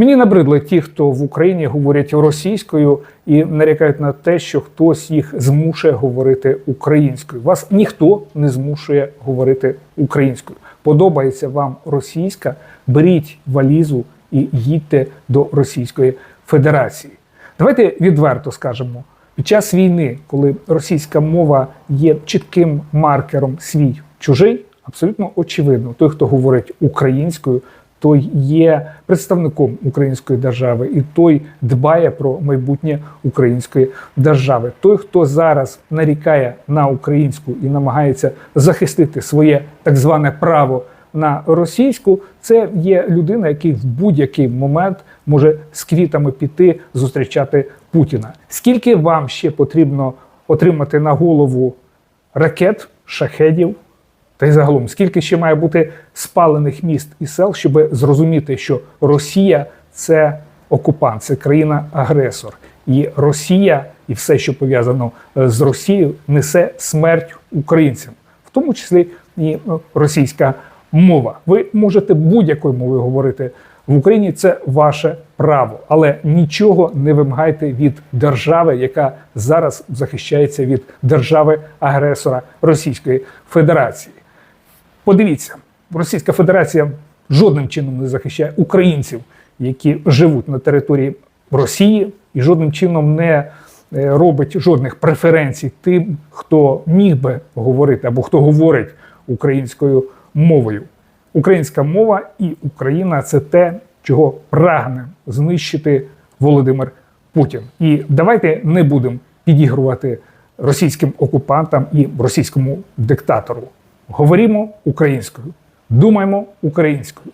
Мені набридли ті, хто в Україні говорять російською і нарікають на те, що хтось їх змушує говорити українською. Вас ніхто не змушує говорити українською. Подобається вам російська? Беріть валізу і їдьте до Російської Федерації. Давайте відверто скажемо. Під час війни, коли російська мова є чітким маркером свій чужий, абсолютно очевидно, той, хто говорить українською, той є представником української держави, і той дбає про майбутнє української держави. Той, хто зараз нарікає на українську і намагається захистити своє так зване право на російську, це є людина, який в будь-який момент може з квітами піти зустрічати Путіна. Скільки вам ще потрібно отримати на голову ракет, шахедів? Та й загалом, скільки ще має бути спалених міст і сел, щоб зрозуміти, що Росія це окупант, це країна-агресор, і Росія і все, що пов'язано е, з Росією, несе смерть українцям, в тому числі і е, російська мова. Ви можете будь-якою мовою говорити в Україні. Це ваше право, але нічого не вимагайте від держави, яка зараз захищається від держави-агресора Російської Федерації. Подивіться, Російська Федерація жодним чином не захищає українців, які живуть на території Росії, і жодним чином не е, робить жодних преференцій тим, хто міг би говорити або хто говорить українською мовою. Українська мова і Україна це те, чого прагне знищити Володимир Путін. І давайте не будемо підігрувати російським окупантам і російському диктатору. Говоримо українською, думаємо українською.